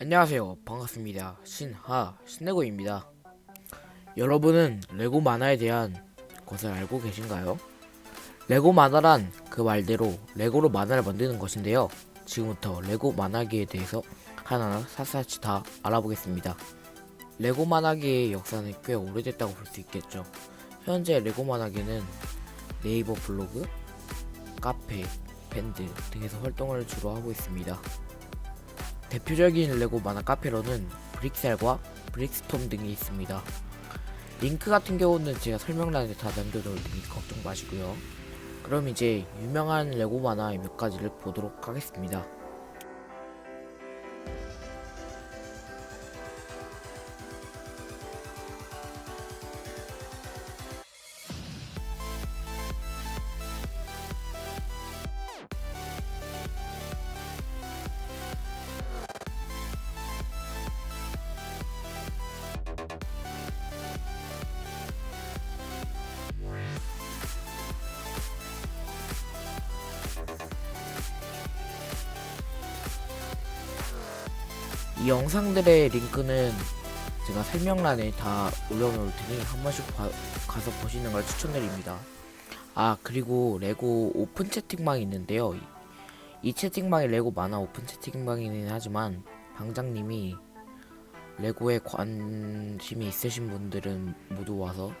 안녕하세요. 반갑습니다. 신하 신내고입니다. 여러분은 레고 만화에 대한 것을 알고 계신가요? 레고 만화란 그 말대로 레고로 만화를 만드는 것인데요. 지금부터 레고 만화기에 대해서 하나하나 샅샅이 다 알아보겠습니다. 레고 만화기의 역사는 꽤 오래됐다고 볼 수 있겠죠. 현재 레고 만화기는 네이버 블로그, 카페, 밴드 등에서 활동을 주로 하고 있습니다. 대표적인 레고 만화 카페로는 브릭셀과 브릭스톰 등이 있습니다. 링크 같은 경우는 제가 설명란에 다 남겨놓을 테니 걱정 마시고요. 그럼 이제 유명한 레고 만화 몇 가지를 보도록 하겠습니다. 이 영상들의 링크는 제가 설명란에 다 올려놓을 테니 한 번씩 봐- 가서 보시는 걸 추천드립니다. 아 그리고 레고 오픈 채팅방이 있는데요. 이, 이 채팅방이 레고 만화 오픈 채팅방이긴 하지만 방장님이 레고에 관심이 있으신 분들은 모두 와서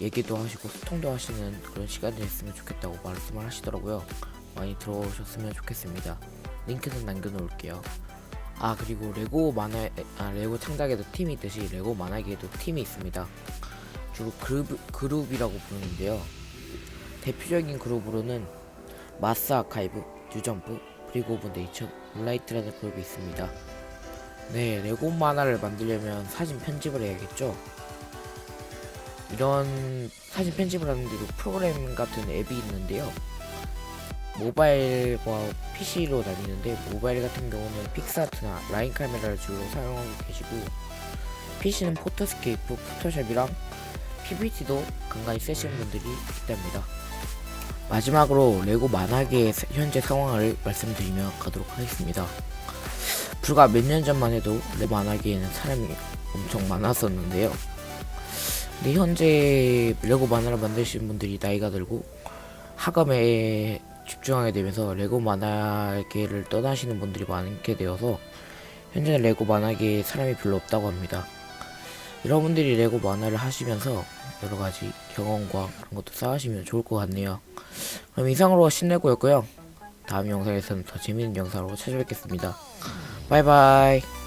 얘기도 하시고 소통도 하시는 그런 시간이 됐으면 좋겠다고 말씀을 하시더라고요. 많이 들어오셨으면 좋겠습니다. 링크는 남겨놓을게요. 아 그리고 레고 만화 아 레고 창작에도 팀이 있듯이 레고 만화기에도 팀이 있습니다. 주로 그룹 그룹이라고 부르는데요. 대표적인 그룹으로는 마스 아카이브, 뉴점프, 브리그 오브 네이처, 물라이트라는 그룹이 있습니다. 네, 레고 만화를 만들려면 사진 편집을 해야겠죠. 이런 사진 편집을 하는 데도 프로그램 같은 앱이 있는데요. 모바일과 PC로 나뉘는데 모바일 같은 경우는 픽사트나 라인 카메라를 주로 사용하고 계시고 PC는 포토스케이프, 포토샵이랑 PPT도 간간히 쓰시는 분들이 있답니다. 마지막으로 레고 만화계의 사- 현재 상황을 말씀드리며 가도록 하겠습니다. 불과 몇 년 전만 해도 레고 만화계에는 사람이 엄청 많았었는데요. 근데 현재 레고 만화를 만드시는 분들이 나이가 들고 학업에 집중하게 되면서 레고 만화계를 떠나시는 분들이 많게 되어서 현재는 레고 만화계에 사람이 별로 없다고 합니다. 여러분들이 레고 만화를 하시면서 여러 가지 경험과 그런 것도 쌓으시면 좋을 것 같네요. 그럼 이상으로 신내고였고요. 다음 영상에서는 더 재밌는 영상으로 찾아뵙겠습니다. 바이바이.